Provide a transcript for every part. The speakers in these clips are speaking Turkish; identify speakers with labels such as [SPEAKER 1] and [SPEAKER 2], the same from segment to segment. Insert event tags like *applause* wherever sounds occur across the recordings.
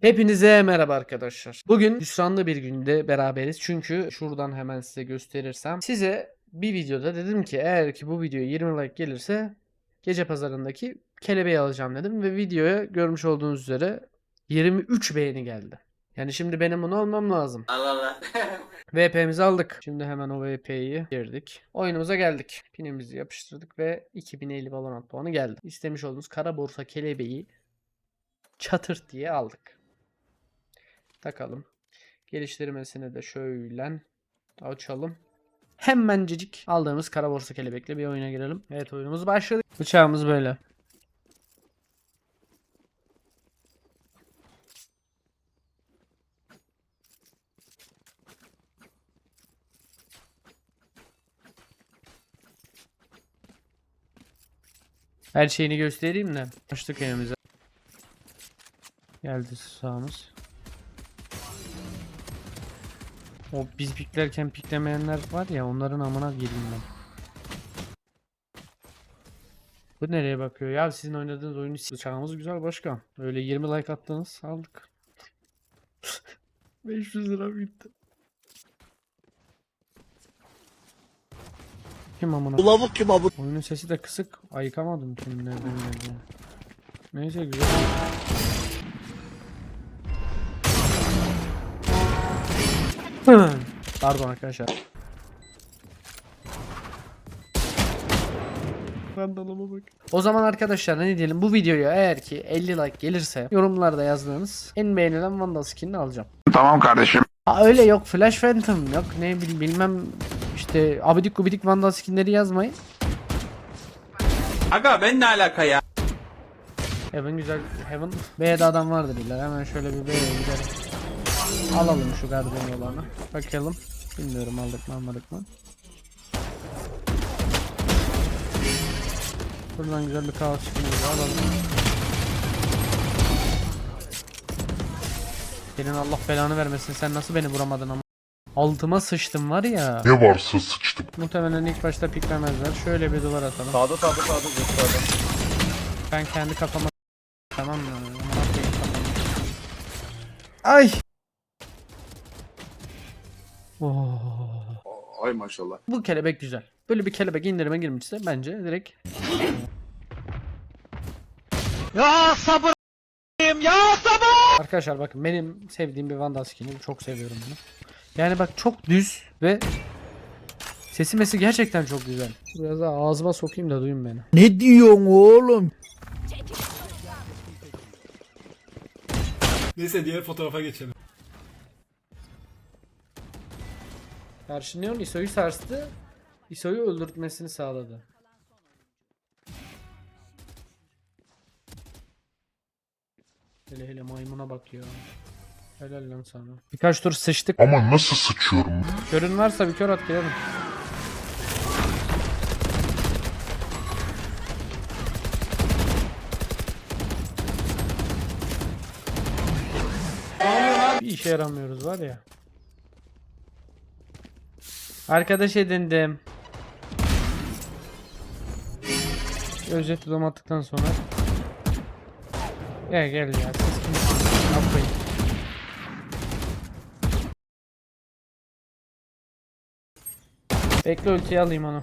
[SPEAKER 1] Hepinize merhaba arkadaşlar. Bugün hüsranlı bir günde beraberiz. Çünkü şuradan hemen size gösterirsem. Size bir videoda dedim ki eğer ki bu video 20 like gelirse gece pazarındaki kelebeği alacağım dedim. Ve videoya görmüş olduğunuz üzere 23 beğeni geldi. Yani şimdi benim bunu almam lazım.
[SPEAKER 2] Allah Allah. *laughs*
[SPEAKER 1] VP'mizi aldık. Şimdi hemen o VP'yi girdik. Oyunumuza geldik. Pinimizi yapıştırdık ve 2050 Valorant puanı geldi. İstemiş olduğunuz kara borsa kelebeği çatırt diye aldık. Takalım. Geliştirmesini de şöyle açalım. Hemencecik aldığımız kara borsa kelebekle bir oyuna girelim. Evet oyunumuz başladı. Bıçağımız böyle. Her şeyini göstereyim de. Açtık elimize. Geldi sağımız. O biz piklerken piklemeyenler var ya onların amına gireyim ben. Bu nereye bakıyor ya sizin oynadığınız oyunu bıçağımız güzel başkan. Öyle 20 like attınız aldık. *laughs* 500 lira bitti. Kim amına?
[SPEAKER 3] Bulavuk kim abi?
[SPEAKER 1] Oyunun sesi de kısık. Ayıkamadım kim nereden geldi. Neyse güzel. Pardon arkadaşlar. Randalıma bak. O zaman arkadaşlar ne diyelim bu videoya eğer ki 50 like gelirse yorumlarda yazdığınız en beğenilen Vandal skinini alacağım.
[SPEAKER 4] Tamam kardeşim.
[SPEAKER 1] Ha öyle yok Flash Phantom yok ne bil- bilmem işte abidik gubidik Vandal skinleri yazmayın.
[SPEAKER 2] Aga ben ne alaka ya?
[SPEAKER 1] Heaven güzel. Heaven B'de adam vardır illa. Hemen şöyle bir B'ye gidelim. Alalım şu gardiyan olanı. Bakalım. Bilmiyorum aldık mı almadık mı. Buradan güzel bir kaos çıkınca alalım. Senin Allah belanı vermesin. Sen nasıl beni vuramadın ama. Altıma sıçtım var ya.
[SPEAKER 4] Ne varsa sıçtım.
[SPEAKER 1] Muhtemelen ilk başta piklemezler. Şöyle bir duvar atalım.
[SPEAKER 3] Sağda sağda sağda gösterdim.
[SPEAKER 1] Ben kendi kafama tamam mı? Ay. Oh.
[SPEAKER 3] Ay maşallah.
[SPEAKER 1] Bu kelebek güzel. Böyle bir kelebek indirime girmişse bence direkt. Ya sabır ya sabır. Arkadaşlar bakın benim sevdiğim bir Vandal skin'i çok seviyorum bunu. Yani bak çok düz ve sesi mesi gerçekten çok güzel. Biraz daha ağzıma sokayım da duyun beni.
[SPEAKER 5] Ne diyorsun oğlum?
[SPEAKER 6] Neyse diğer fotoğrafa geçelim.
[SPEAKER 1] Karşı Neon ISO'yu sarstı. ISO'yu öldürtmesini sağladı. Hele hele maymuna bak ya. Helal lan sana. Birkaç tur sıçtık.
[SPEAKER 4] Ama nasıl sıçıyorum?
[SPEAKER 1] Körün varsa bir kör at gidelim. Bir işe yaramıyoruz var ya. Arkadaş edindim. Özet tutam attıktan sonra. Gel gel ya. Siz. Bekle ultiyi alayım onu.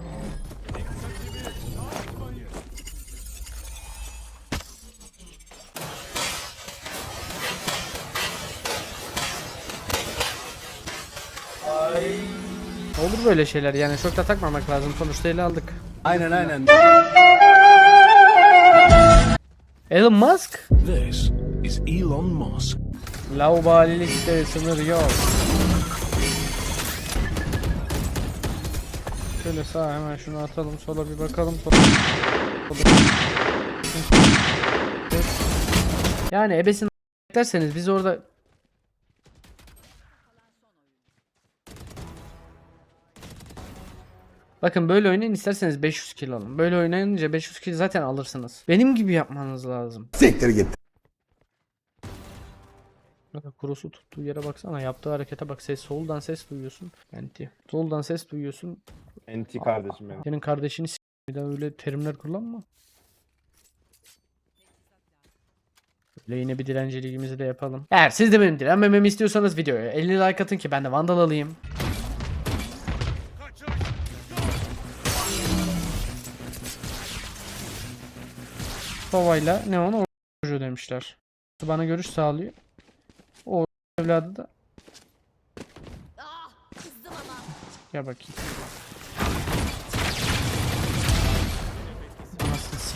[SPEAKER 1] Olur böyle şeyler yani çok da takmamak lazım sonuçta ele aldık.
[SPEAKER 5] Aynen aynen.
[SPEAKER 1] Elon Musk?
[SPEAKER 6] This is Elon Musk.
[SPEAKER 1] Laubalilikte sınır yok. Şöyle sağ hemen şunu atalım sola bir bakalım. Sola. Yani ebesini derseniz biz orada Bakın böyle oynayın isterseniz 500 kill alın. Böyle oynayınca 500 kill zaten alırsınız. Benim gibi yapmanız lazım.
[SPEAKER 5] Siktir git.
[SPEAKER 1] Bak kurusu tuttuğu yere baksana yaptığı harekete bak ses soldan ses duyuyorsun. Enti. Soldan ses duyuyorsun.
[SPEAKER 3] Enti kardeşim benim.
[SPEAKER 1] Senin kardeşini s- bir daha öyle terimler kullanma. Böyle yine bir dilenciligimizi de yapalım. Eğer siz de benim dilenmememi istiyorsanız videoya 50 like atın ki ben de vandal alayım. Sova'yla Neon o çocuğu demişler. Bana görüş sağlıyor. O evladı da Gel bakayım.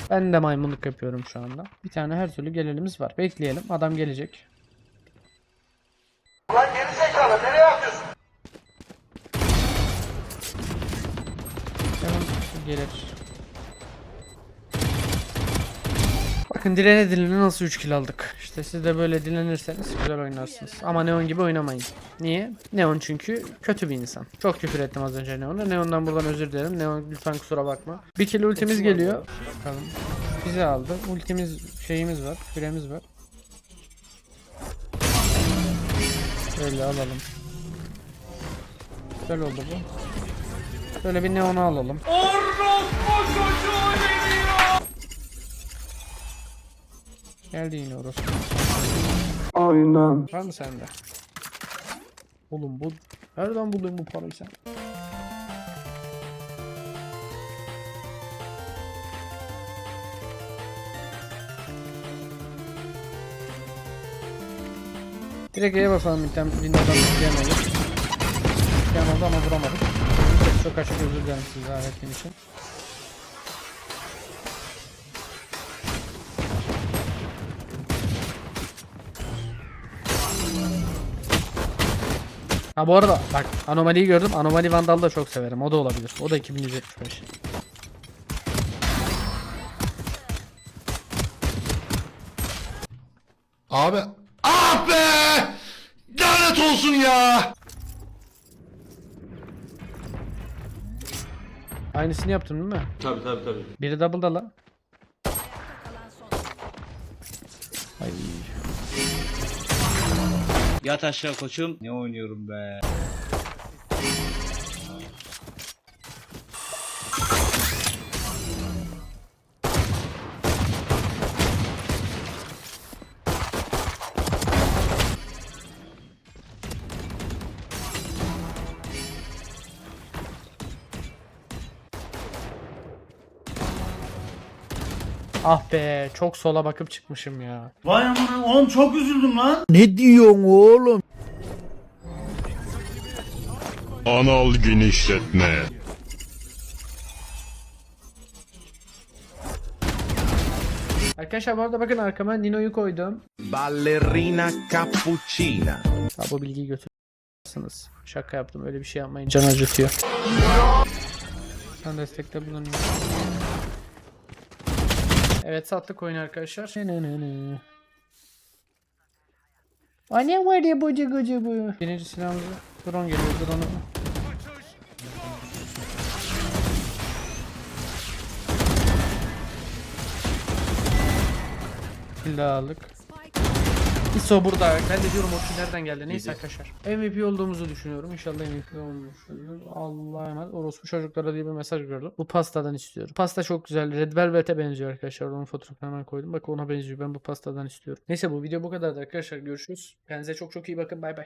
[SPEAKER 1] Ben de maymunluk yapıyorum şu anda. Bir tane her türlü gelelimiz var. Bekleyelim. Adam gelecek. Hemen gelir. Bakın dilene dilene nasıl 3 kill aldık. İşte siz de böyle dilenirseniz güzel oynarsınız. Ama Neon gibi oynamayın. Niye? Neon çünkü kötü bir insan. Çok küfür ettim az önce Neon'a. Neon'dan buradan özür dilerim. Neon lütfen kusura bakma. Bir kill ultimiz geliyor. Bakalım. Bizi aldı. Ultimiz şeyimiz var. Küremiz var. Böyle alalım. Güzel oldu bu. Şöyle bir Neon'u alalım. Geldi yine orası. Aynen. Var mı sende? Oğlum bu nereden buldun bu parayı sen? Direkt E'ye basalım bir tane Windows'dan olur. İsteyen oldu ama vuramadık. Çok, çok açık özür dilerim size alettiğim için. Ha bu arada bak anomaliyi gördüm. Anomali Vandal'ı da çok severim. O da olabilir. O da 2175.
[SPEAKER 4] Abi. Ah be! Lanet olsun ya!
[SPEAKER 1] Aynısını yaptın değil mi?
[SPEAKER 2] Tabii tabii tabii.
[SPEAKER 1] Biri double da la. Ay.
[SPEAKER 2] Yat aşağı koçum. Ne oynuyorum be.
[SPEAKER 1] Ah be çok sola bakıp çıkmışım ya.
[SPEAKER 7] Vay amına oğlum çok üzüldüm lan.
[SPEAKER 5] Ne diyorsun oğlum?
[SPEAKER 4] Anal genişletme.
[SPEAKER 1] Arkadaşlar bu arada bakın arkama Nino'yu koydum.
[SPEAKER 3] Ballerina cappuccina.
[SPEAKER 1] Ha bu bilgiyi götürürsünüz. Şaka yaptım öyle bir şey yapmayın can acıtıyor. Sen destekte bulunuyor. Evet sattık oyunu arkadaşlar. Ne var ya boca goca bu. Birinci silahımızı drone geliyor drone'u. Kill daha aldık. ISO burada. Ben de diyorum o kill nereden geldi. Neyse arkadaşlar. MVP olduğumuzu düşünüyorum. İnşallah MVP olmuşuzdur. Allah'a emanet. Orospu çocuklara diye bir mesaj gördüm. Bu pastadan istiyorum. Pasta çok güzel. Red Velvet'e benziyor arkadaşlar. Onun fotoğrafını hemen koydum. Bak ona benziyor. Ben bu pastadan istiyorum. Neyse bu video bu kadardı arkadaşlar. Görüşürüz. Kendinize çok çok iyi bakın. Bay bay.